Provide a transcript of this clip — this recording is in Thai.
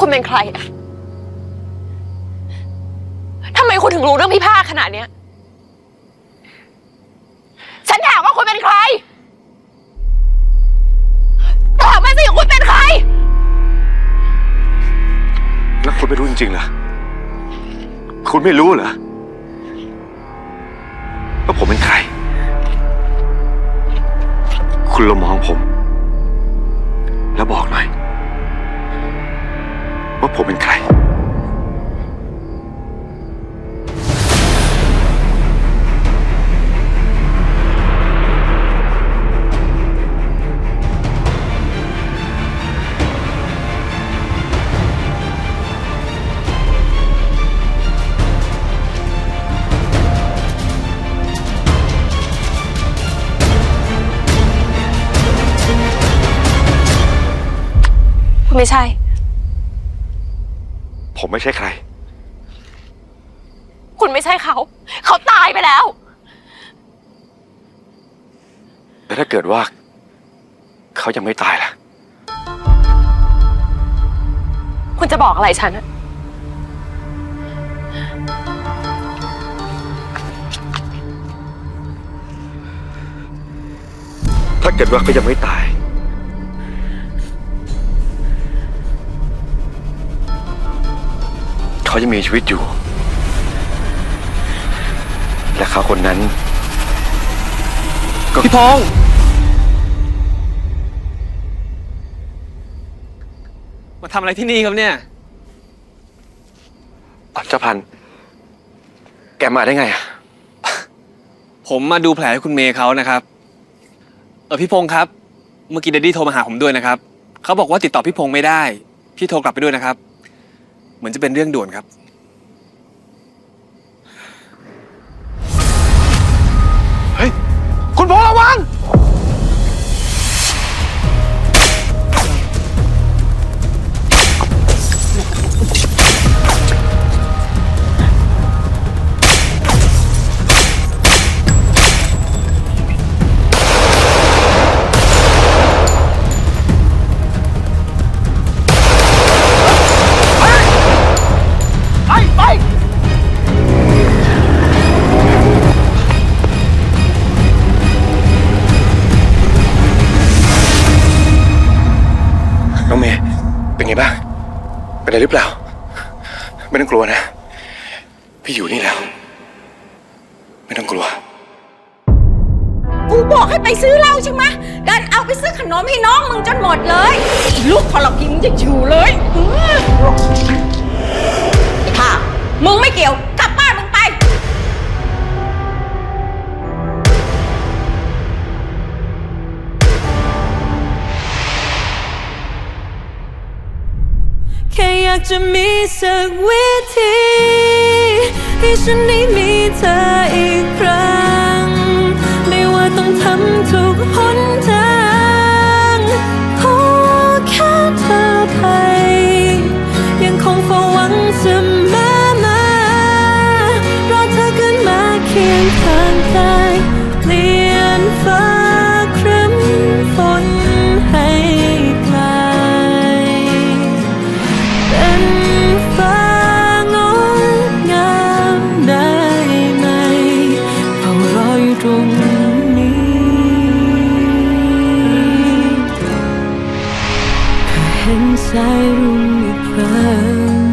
คุณเป็นใครอะทำไมคุณถึงรู้เรื่องพี่ภาคขนาดเนี้ย ฉันถามว่าคุณเป็นใครตอบมาสิคุณเป็นใคร แล้วคุณไม่รู้จริงๆเหรอ คุณไม่รู้เหรอว่าผมเป็นใคร คุณลองมองผม แล้วบอกหน่อย ว่าผมเป็นใคร ไม่ใช่ ผมไม่ใช่ใคร คุณไม่ใช่เขา เขาตายไปแล้วแต่ถ้าเกิดว่า เขายังไม่ตายล่ะ คุณจะบอกอะไรฉันอะถ้าเกิดว่าเขายังไม่ตาย เขายังมีชีวิตอยู่ และเขาคนนั้น ก็พี่พงษ์มาทำอะไรที่นี่ครับเนี่ย อะเจ้าพันธุ์แกมาได้ไงอะผมมาดูแผลให้คุณเมย์เขานะครับ เออพี่พงษ์ครับ เมื่อกี้เดดดี้โทรมาหาผมด้วยนะครับ เขาบอกว่าติดต่อพี่พงษ์ไม่ได้ พี่โทรกลับไปด้วยนะครับ เหมือนจะเป็นเรื่องด่วนครับ เป็นอะไรหรือเปล่า ไม่ต้องกลัวนะ พี่อยู่นี่แล้ว ไม่ต้องกลัว กูบอกให้ไปซื้อเหล้าใช่ไหมดันเอาไปซื้อขนมให้น้องมึงจนหมดเลยอ้ลูกทรพีมึงจะอยู่เลยอื้อไอ้ข้ามึงไม่เกี่ยวกลับ อยากจะมีสักวิธีให้ฉันได้มีเธออีกครั้ง ไม่ว่าต้องทำทุกหน สารุ่งอีกครั้ง